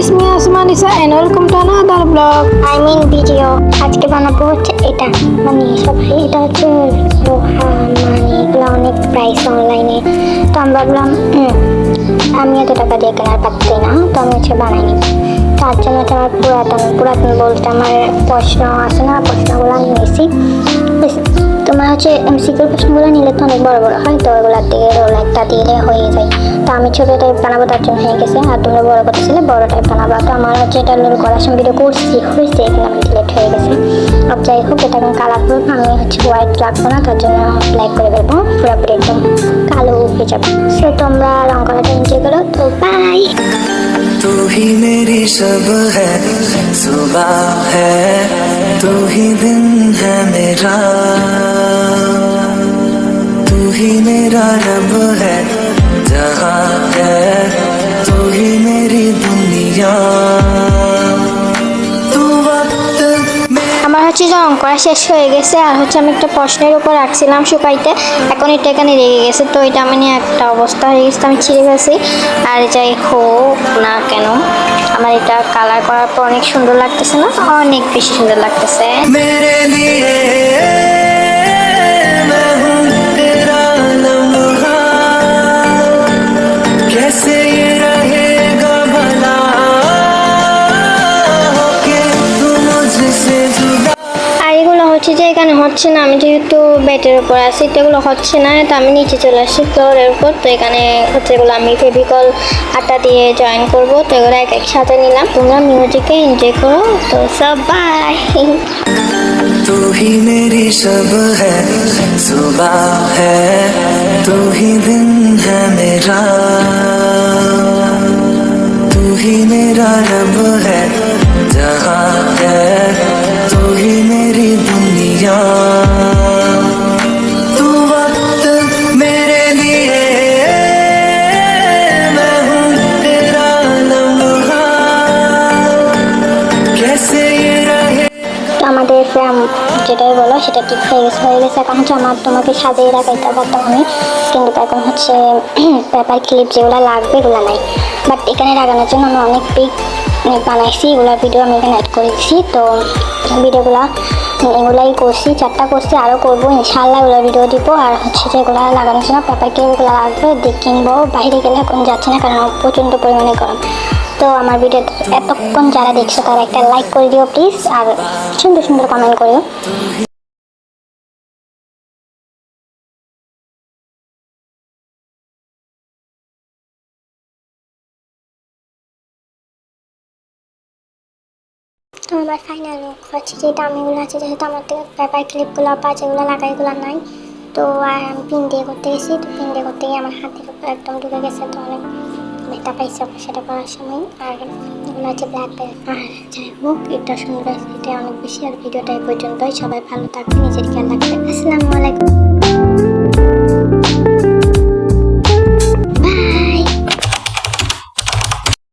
it's me Asmanisa and welcome to another vlog. I mean video আজকে বানাবো হচ্ছে এটা। মানে সবাই এটা হচ্ছে লোহা মানে এগুলো অনেক প্রাইস অনলাইনে তো আমি ভাবলাম আমি এত টাকা দিয়ে কেনার পারতেই না, তো আমি হচ্ছে বানাইনি তার জন্য হচ্ছে আমার পুরাতন পুরাতন বলতে আমার প্রশ্ন আছে না, প্রশ্নগুলো আমি নিয়েছি। তোমার হচ্ছে এমসিকিউর প্রশ্নগুলো নিলে তো অনেক বড় বড় হয়, তো ওগুলোর দিকে রোল একটা দিলে হয়ে যায়। তো আমি ছোটো টাইপ বানাবো তার জন্য হয়ে গেছে আর তোমরা বড় করতেছিলে বড় টাইপ বানাবো তো আমার হচ্ছে এটা লোল করার সময় ভিডিও করছি হয়েছে কিন্তু আমার ডিলেট হয়ে গেছে আর যাই হোক এটা আমি কালার করবো আমি হচ্ছে হোয়াইট রাখবো না তার জন্য ব্ল্যাক করে দেবো পুরোপুরি একদম কালো হয়ে যাবে সো তোমরা রং করাটা এনজয় করো তো বাই तू ही मेरी सब है सुबह है तू ही दिन है मेरा तू ही मेरा रब है जहाँ है तू ही मेरी दुनिया तू वक्त में আমার হচ্ছে যে রং করা শেষ হয়ে গেছে আর হচ্ছে আমি একটা প্রশ্নের উপর রাখছিলাম শুকাইতে এখন এটা এখানে রেগে গেছে তো এটা আমি নিয়ে একটা অবস্থা হয়ে গেছে তো আমি ছিঁড়ে গেছি আর যাই হোক না কেন আমার এটা কালার করার পর অনেক সুন্দর লাগতেছে না অনেক বেশি সুন্দর লাগতেছে এগুলো হচ্ছে যে এখানে হচ্ছে না আমি যেহেতু বেটের উপর আছি তো এগুলো হচ্ছে না তো আমি নিচে চলে আসছি ফ্লোরের উপর তো এখানে হচ্ছে এগুলো আমি ফেভিকল আটা দিয়ে জয়েন করব তো এগুলো এক এক সাথে নিলাম তোমরা মিউজিকে এনজয় করো তো সব বাই तू ही मेरी सब है सुबह है तू ही दिन है मेरा तू ही मेरा रब है जहाँ है আমাদের যেটাই বলো, সেটা ঠিক হয়ে গেছে হয়ে গেছে? এখন হচ্ছে আমার তোমাকে সাজিয়ে রাখাইতে পারতাম আমি কিন্তু এখন হচ্ছে পেপার ক্লিপ যেগুলো লাগবে এগুলো নাই। বাট এখানে লাগানোর জন্য আমি অনেক পিক বানাইছি এগুলোর ভিডিও আমি এখানে অ্যাড করে দিচ্ছি তো ভিডিওগুলো এগুলাই করছি, চারটা করছি আরও করব ইনশাল্লাহ এগুলো ভিডিও দিব। আর হচ্ছে যে এগুলো লাগানোর জন্য পেপার ক্লিপগুলো লাগবে কিনবো বাইরে গেলে এখন যাচ্ছে না, কারণ প্রচণ্ড পরিমাণে গরম। তো আমার ভিডিও এতক্ষণ যারা দেখছ, তারা একটা লাইক করে দিও প্লিজ আর সুন্দর সুন্দর কমেন্ট করিও। তো আমার ফাইনাল লুক হচ্ছে যে দামিগুলো আছে, যেহেতু আমার থেকে পেপার ক্লিপগুলো বা যেগুলো লাগাইগুলো নাই, তো আর আমি পিন দিয়ে করতে গেছি, তো পিন দিয়ে করতে গিয়ে আমার হাতের উপর একদম ঢুকে গেছে, তো অনেক ব্যথা পাইছে সেটা করার সময়। আর এগুলো হচ্ছে ব্ল্যাক বেল্ট আর যাই হোক, এটা সুন্দর এটা অনেক বেশি, আর ভিডিওটা এই পর্যন্তই। সবাই ভালো থাকবে নিজের খেয়াল রাখবে আসসালামু আলাইকুম।